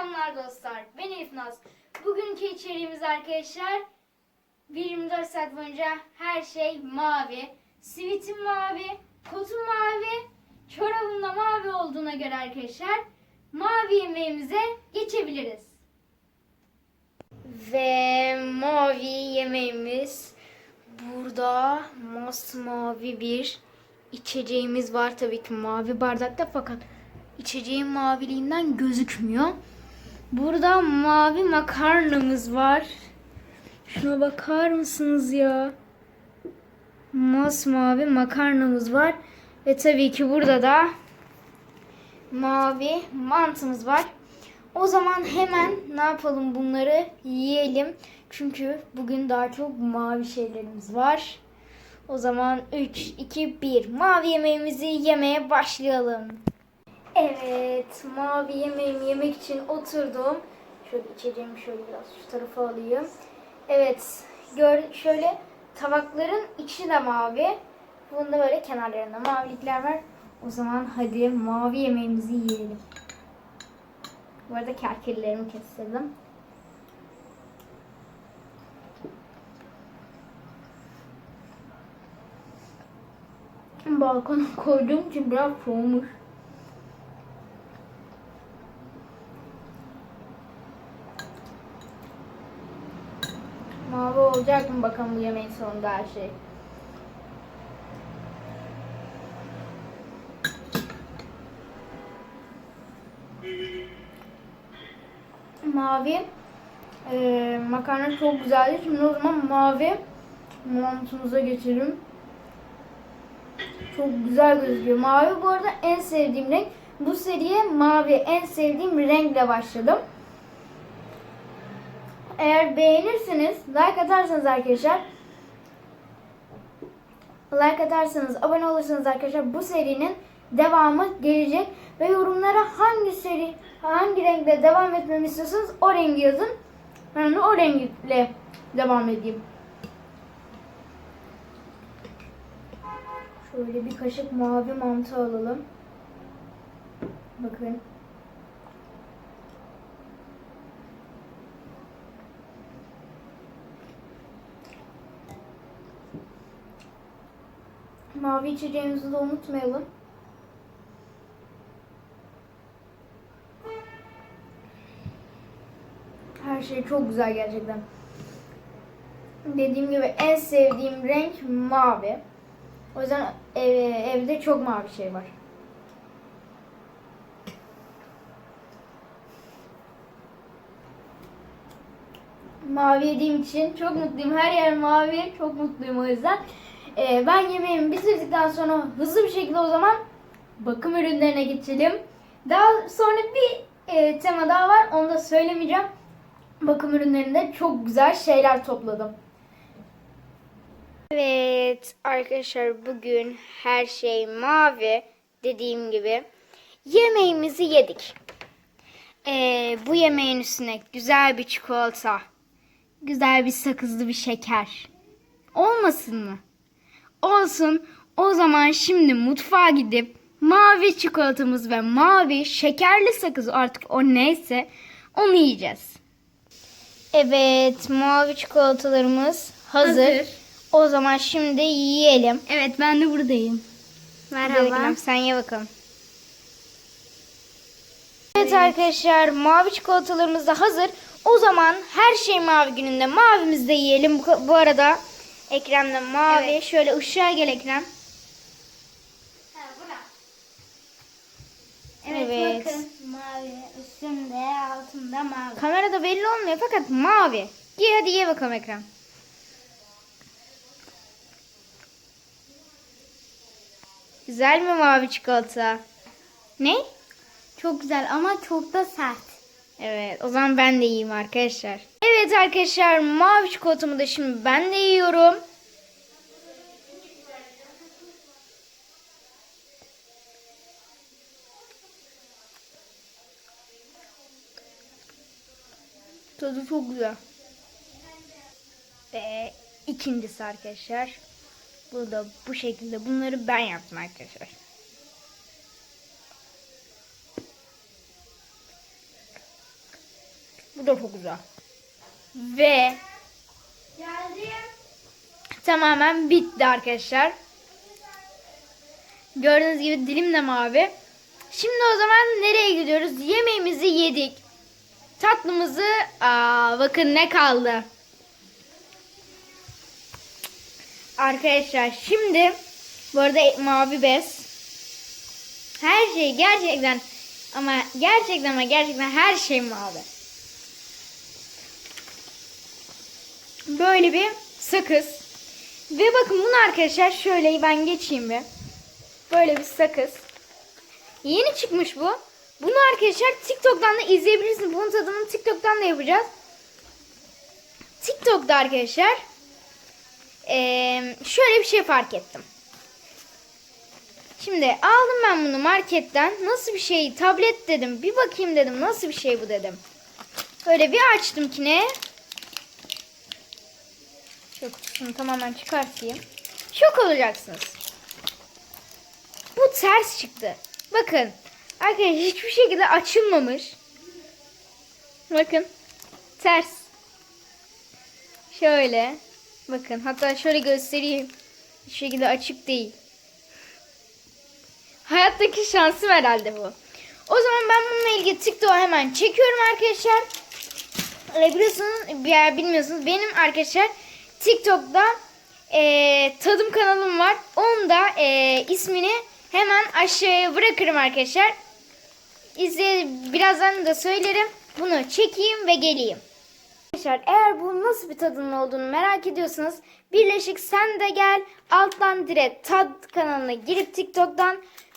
Selamlar dostlar. Ben Elif Naz. Bugünkü içeriğimiz arkadaşlar 24 saat boyunca her şey mavi. Sivitim mavi, kotum mavi, çorabım da mavi olduğuna göre arkadaşlar mavi yemeğimize geçebiliriz. Ve mavi yemeğimiz burada masmavi bir içeceğimiz var tabii ki mavi bardakta fakat içeceğin maviliğinden gözükmüyor. Burada mavi makarnamız var. Şuna bakar mısınız ya? Masmavi makarnamız var. Ve tabii ki burada da mavi mantımız var. O zaman hemen ne yapalım bunları yiyelim. Çünkü bugün daha çok mavi şeylerimiz var. O zaman 3, 2, 1 mavi yemeğimizi yemeye başlayalım. Evet, mavi yemeğimi yemek için oturdum. Şöyle içeceğimi şöyle biraz şu tarafa alayım. Evet, gör, şöyle tabakların içi de mavi. Bunda böyle kenarlarında mavilikler var. O zaman hadi mavi yemeğimizi yiyelim. Bu arada kerkelilerimi kestirdim. Balkona koyduğum için biraz soğumuş. Mavi olacak mı bakalım bu yemeğin sonunda her şey. Mavi eee, makarna çok güzeldi. Şimdi o zaman mavi mantımıza geçelim. Çok güzel gözüküyor. Mavi bu arada en sevdiğim renk. Bu seriye mavi en sevdiğim renkle başladım. Eğer beğenirseniz, like atarsanız arkadaşlar, like atarsanız, abone olursanız arkadaşlar bu serinin devamı gelecek ve yorumlara hangi seri, hangi renkle devam etmemi istiyorsanız o rengi yazın. Ben de o renkle devam edeyim. Şöyle bir kaşık mavi mantı alalım. Bakın. Mavi içeceğimizi de unutmayalım. Her şey çok güzel gerçekten. Dediğim gibi en sevdiğim renk mavi. O yüzden ev- evde çok mavi şey var. Mavi yediğim için çok mutluyum. Her yer mavi. Çok mutluyum o yüzden. Ee, ben yemeğimi bitirdikten sonra hızlı bir şekilde o zaman bakım ürünlerine geçelim. Daha sonra bir e, tema daha var. Onu da söylemeyeceğim. Bakım ürünlerinde çok güzel şeyler topladım. Evet arkadaşlar bugün her şey mavi dediğim gibi yemeğimizi yedik. Ee, bu yemeğin üstüne güzel bir çikolata, güzel bir sakızlı bir şeker olmasın mı? Olsun. O zaman şimdi mutfağa gidip mavi çikolatamız ve mavi şekerli sakız artık o neyse onu yiyeceğiz. Evet mavi çikolatalarımız hazır. Hazır. O zaman şimdi yiyelim. Evet ben de buradayım. Merhaba. Sen ye bakalım. Evet arkadaşlar mavi çikolatalarımız da hazır. O zaman her şey mavi gününde mavimizi de yiyelim. Bu arada Ekrem'de mavi. Evet. Şöyle ışığa gel Ekrem. Evet, Evet. bakın mavi üstünde altında mavi. Kamerada belli olmuyor fakat mavi. Ye hadi ye bakalım Ekrem. Güzel mi mavi çikolata? Ne? Çok güzel ama çok da sert. Evet o zaman ben de yiyeyim arkadaşlar. Evet arkadaşlar mavi çikolatamı da şimdi ben de yiyorum. Tadı çok güzel. Ve ikincisi arkadaşlar. Bu da bu şekilde. Bunları ben yaptım arkadaşlar. Bu da çok güzel. Ve Geldim. tamamen bitti arkadaşlar. Gördüğünüz gibi dilim de mavi. Şimdi o zaman nereye gidiyoruz? Yemeğimizi yedik. Tatlımızı aa bakın ne kaldı. Arkadaşlar şimdi bu arada mavi bez. Her şey gerçekten ama gerçekten ama gerçekten her şey mavi. Böyle bir sakız. Ve bakın bunu arkadaşlar şöyle ben geçeyim bir. Böyle bir sakız. Yeni çıkmış bu. Bunu arkadaşlar TikTok'tan da izleyebilirsiniz. Bunun tadını TikTok'tan da yapacağız. TikTok'ta arkadaşlar şöyle bir şey fark ettim. Şimdi aldım ben bunu marketten. Nasıl bir şey? Tablet dedim. Bir bakayım dedim. Nasıl bir şey bu dedim. Böyle bir açtım ki ne? Şöyle kutusunu tamamen çıkartayım. Şok olacaksınız. Bu ters çıktı. Bakın. Arkadaşlar hiçbir şekilde açılmamış. Bakın. Ters. Şöyle. Bakın. Hatta şöyle göstereyim. Hiçbir şekilde açık değil. Hayattaki şansım herhalde bu. O zaman ben bununla ilgili TikTok'u hemen çekiyorum arkadaşlar. E, biliyorsunuz bilmiyorsunuz benim arkadaşlar TikTok'ta e, tadım kanalım var. Onda e, ismini hemen aşağıya bırakırım arkadaşlar. İzle birazdan da söylerim. Bunu çekeyim ve geleyim. Arkadaşlar eğer bu nasıl bir tadının olduğunu merak ediyorsanız Birleşik Sen de Gel alttan direkt tad kanalına girip TikTok'tan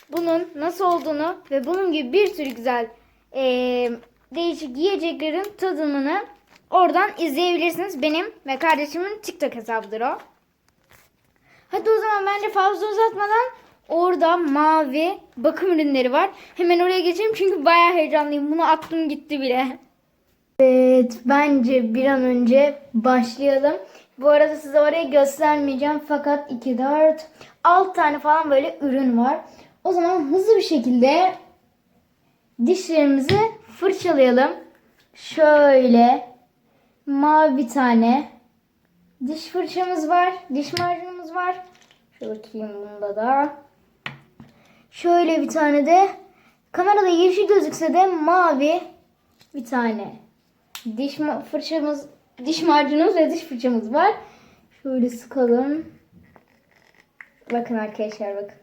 bunun nasıl olduğunu ve bunun gibi bir sürü güzel eee, değişik yiyeceklerin tadımını oradan izleyebilirsiniz. Benim ve kardeşimin TikTok hesabıdır o. Hadi o zaman bence fazla uzatmadan orada mavi bakım ürünleri var. Hemen oraya geçeyim çünkü bayağı heyecanlıyım. Bunu attım gitti bile. Evet bence bir an önce başlayalım. Bu arada size oraya göstermeyeceğim fakat 2, 4, 6 tane falan böyle ürün var. O zaman hızlı bir şekilde dişlerimizi fırçalayalım. Şöyle mavi bir tane diş fırçamız var. Diş macunumuz var. Şöyle bakayım bunda da. Şöyle bir tane de kamerada yeşil gözükse de mavi bir tane diş fırçamız, diş macunumuz ve diş fırçamız var. Şöyle sıkalım. Bakın arkadaşlar bakın.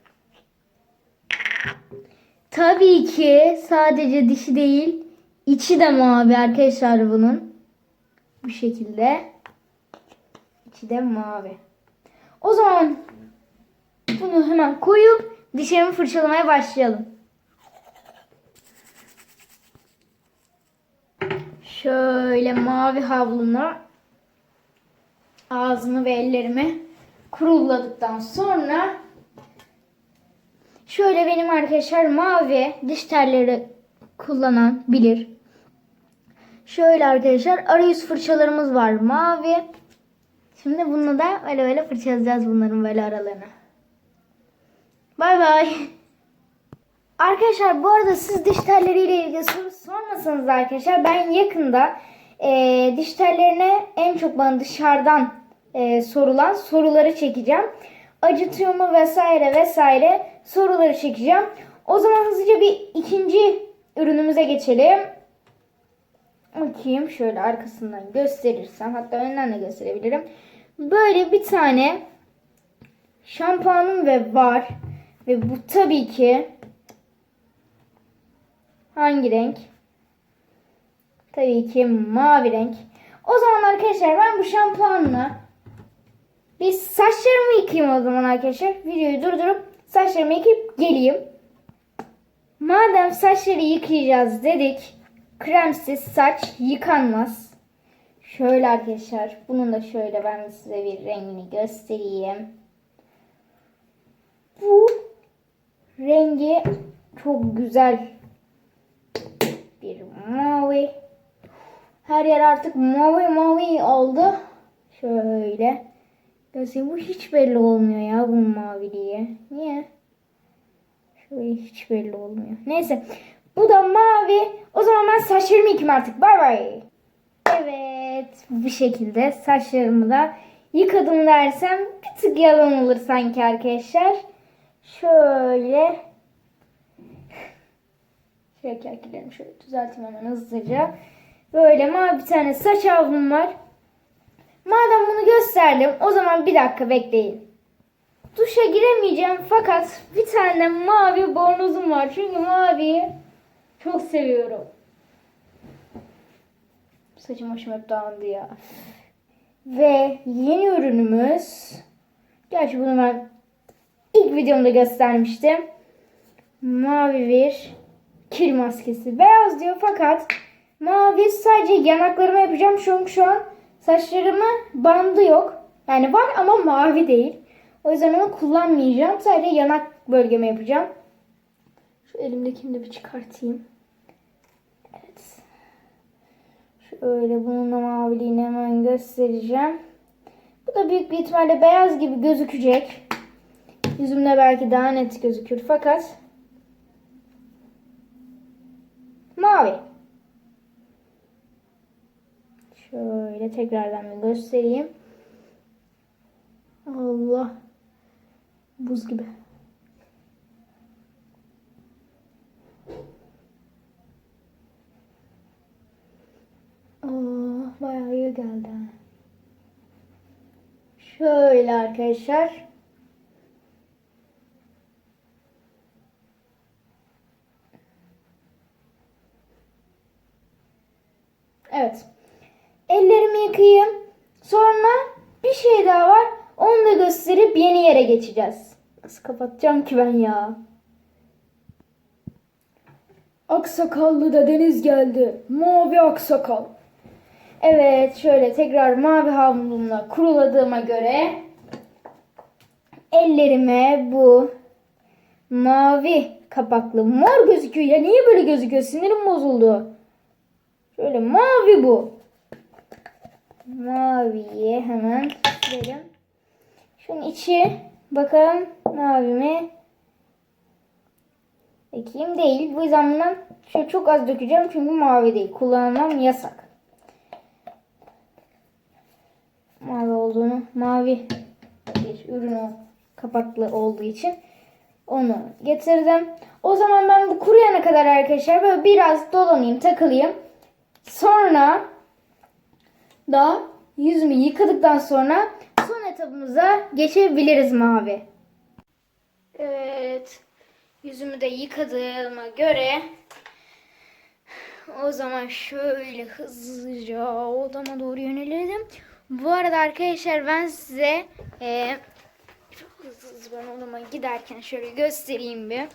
Tabii ki sadece dişi değil, içi de mavi arkadaşlar bunun. Bu şekilde. İçi de mavi. O zaman bunu hemen koyup dişlerimi fırçalamaya başlayalım. Şöyle mavi havluna ağzımı ve ellerimi kuruladıktan sonra şöyle benim arkadaşlar mavi diş telleri kullanan bilir. Şöyle arkadaşlar arayüz fırçalarımız var mavi. Şimdi bununla da böyle böyle fırçalayacağız bunların böyle aralarını. Bay bay. Arkadaşlar bu arada siz diş telleriyle ilgili soru sormasanız da arkadaşlar ben yakında e, diş tellerine en çok bana dışarıdan e, sorulan soruları çekeceğim. Acıtıyor mu vesaire vesaire soruları çekeceğim. O zaman hızlıca bir ikinci ürünümüze geçelim. Bakayım şöyle arkasından gösterirsem hatta önden de gösterebilirim. Böyle bir tane şampuanım ve var. Ve bu tabii ki hangi renk? Tabii ki mavi renk. O zaman arkadaşlar ben bu şampuanla bir saçlarımı yıkayayım o zaman arkadaşlar. Videoyu durdurup saçlarımı yıkayıp geleyim. Madem saçları yıkayacağız dedik. Kremsiz saç yıkanmaz. Şöyle arkadaşlar. Bunun da şöyle ben size bir rengini göstereyim. Bu rengi çok güzel bir mavi. Her yer artık mavi mavi oldu. Şöyle. Göstereyim. Bu hiç belli olmuyor ya bu maviliği. Niye? Şöyle hiç belli olmuyor. Neyse. Bu da mavi. O zaman ben saçlarımı yıkayayım artık. Bay bay. Evet bu şekilde saçlarımı da yıkadım dersem bir tık yalan olur sanki arkadaşlar. Şöyle şöyle kerkilerimi şöyle düzelteyim hemen hızlıca. Böyle mavi bir tane saç havlum var. Madem bunu gösterdim o zaman bir dakika bekleyin. Duşa giremeyeceğim fakat bir tane mavi bornozum var. Çünkü maviyi çok seviyorum. Saçım hoşuma hep dağındı ya. Ve yeni ürünümüz. Gerçi bunu ben ilk videomda göstermiştim. Mavi bir kil maskesi. Beyaz diyor fakat mavi sadece yanaklarıma yapacağım. Çünkü şu an saçlarımı bandı yok. Yani var ama mavi değil. O yüzden onu kullanmayacağım. Sadece yanak bölgeme yapacağım. Şu elimdekini de bir çıkartayım. Evet. Şöyle bunun maviliğini hemen göstereceğim. Bu da büyük bir ihtimalle beyaz gibi gözükecek. Yüzümde belki daha net gözükür fakat mavi. Şöyle tekrardan bir göstereyim. Allah. Buz gibi. Oh, bayağı iyi geldi. ha. Şöyle arkadaşlar. Evet. Ellerimi yıkayayım. Sonra bir şey daha var. Onu da gösterip yeni yere geçeceğiz. Nasıl kapatacağım ki ben ya? Aksakallı da deniz geldi. Mavi aksakal. Evet şöyle tekrar mavi havlumla kuruladığıma göre ellerime bu mavi kapaklı mor gözüküyor. Ya niye böyle gözüküyor? Sinirim bozuldu. Şöyle mavi bu. Maviyi hemen silelim. Şunun içi bakalım mavi mi? Ekeyim değil. Bu yüzden bundan şöyle çok az dökeceğim çünkü mavi değil. Kullanmam yasak. Mavi olduğunu, mavi bir ürün o kapaklı olduğu için onu getirdim. O zaman ben bu kuruyana kadar arkadaşlar böyle biraz dolanayım, takılayım. Sonra da yüzümü yıkadıktan sonra son etabımıza geçebiliriz mavi. Evet. Yüzümü de yıkadığıma göre o zaman şöyle hızlıca odama doğru yönelelim. Bu arada arkadaşlar ben size e, hızlı hızlı ben odama giderken şöyle göstereyim bir.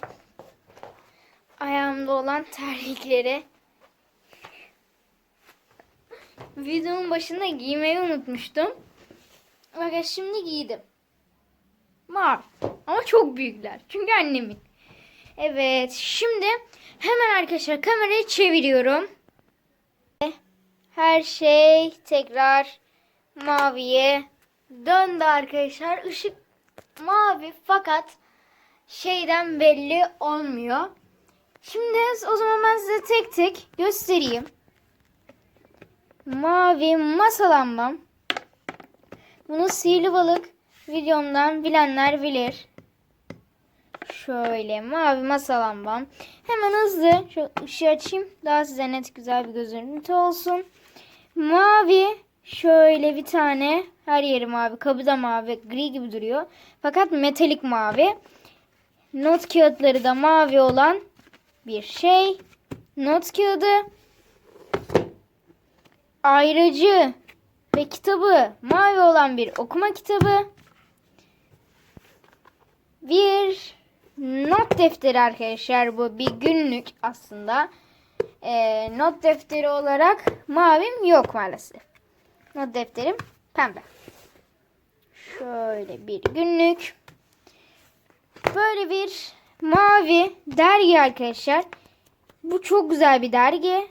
Ayağımda olan terlikleri videonun başında giymeyi unutmuştum. Bakın şimdi giydim. Var. Ama çok büyükler. Çünkü annemin. Evet. Şimdi hemen arkadaşlar kamerayı çeviriyorum. Her şey tekrar maviye döndü arkadaşlar. Işık mavi fakat şeyden belli olmuyor. Şimdi o zaman ben size tek tek göstereyim. Mavi masa lambam. Bunu sihirli balık videomdan bilenler bilir. Şöyle mavi masa lambam. Hemen hızlı şu ışığı açayım. Daha size net güzel bir görüntü olsun. Mavi şöyle bir tane her yeri mavi. Kabı da mavi. Gri gibi duruyor. Fakat metalik mavi. Not kağıtları da mavi olan bir şey. Not kağıdı. Ayrıcı ve kitabı mavi olan bir okuma kitabı. Bir not defteri arkadaşlar bu bir günlük aslında. Ee, not defteri olarak mavim yok maalesef. Not defterim pembe. Şöyle bir günlük. Böyle bir mavi dergi arkadaşlar. Bu çok güzel bir dergi.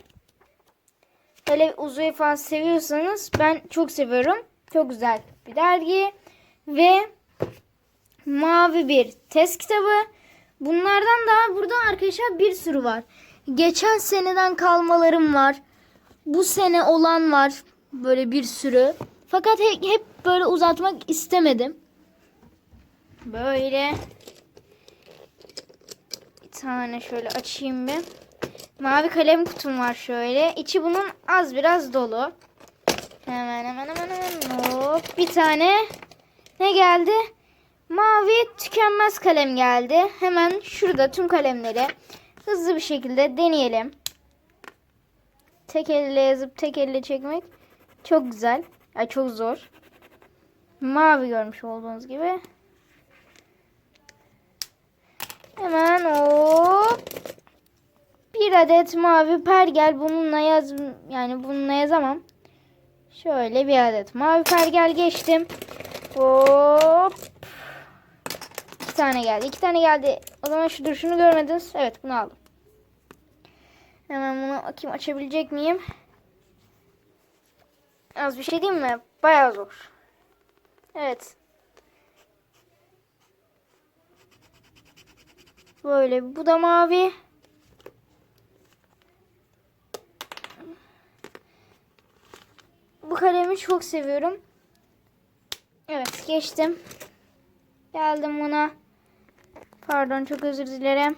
Böyle uzayı falan seviyorsanız ben çok seviyorum. Çok güzel bir dergi. Ve mavi bir test kitabı. Bunlardan daha burada arkadaşlar bir sürü var. Geçen seneden kalmalarım var. bu sene olan var böyle bir sürü. Fakat hep, hep böyle uzatmak istemedim. Böyle bir tane şöyle açayım bir. Mavi kalem kutum var şöyle. İçi bunun az biraz dolu. Hemen hemen hemen hemen. Hop. Bir tane ne geldi? Mavi tükenmez kalem geldi. Hemen şurada tüm kalemleri hızlı bir şekilde deneyelim. Tek elle yazıp tek elle çekmek çok güzel. Ay çok zor. Mavi görmüş olduğunuz gibi. Hemen hop. Bir adet mavi pergel bununla yaz yani bununla yazamam. Şöyle bir adet mavi pergel geçtim. Hop. İki tane geldi. iki tane geldi. O zaman şu duruşunu görmediniz. Evet bunu aldım. Hemen bunu bakayım açabilecek miyim? Az bir şey diyeyim mi? Bayağı zor. Evet. Böyle bu da mavi. Bu kalemi çok seviyorum. Evet geçtim. Geldim buna. Pardon çok özür dilerim.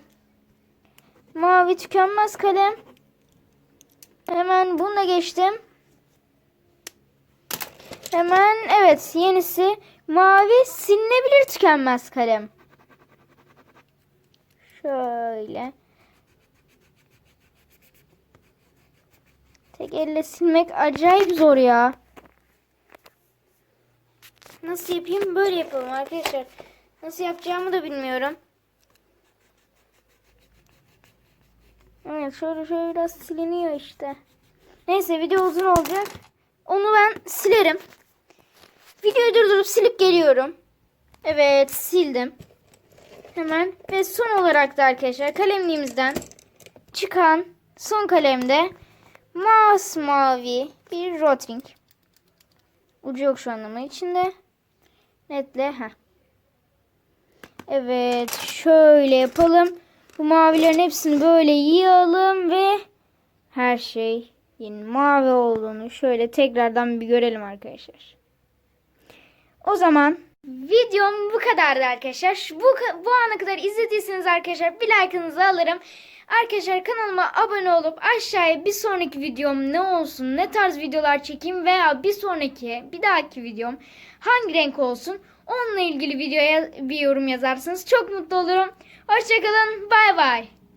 Mavi tükenmez kalem. Hemen bunu da geçtim. Hemen evet yenisi mavi silinebilir tükenmez kalem. Şöyle. Tek elle silmek acayip zor ya. Nasıl yapayım? Böyle yapalım arkadaşlar. Nasıl yapacağımı da bilmiyorum. Evet şöyle şöyle biraz siliniyor işte. Neyse video uzun olacak. Onu ben silerim. Videoyu durdurup silip geliyorum. Evet sildim. Hemen ve son olarak da arkadaşlar kalemliğimizden çıkan son kalemde masmavi bir rotring. Ucu yok şu an ama içinde. Netle. Heh. Evet şöyle yapalım. Bu mavilerin hepsini böyle yığalım ve her şey yeni mavi olduğunu şöyle tekrardan bir görelim arkadaşlar. O zaman videom bu kadardı arkadaşlar. Bu, bu ana kadar izlediyseniz arkadaşlar bir like'ınızı alırım. Arkadaşlar kanalıma abone olup aşağıya bir sonraki videom ne olsun, ne tarz videolar çekeyim veya bir sonraki, bir dahaki videom hangi renk olsun onunla ilgili videoya bir yorum yazarsınız. Çok mutlu olurum. Hoşçakalın. Bay bay.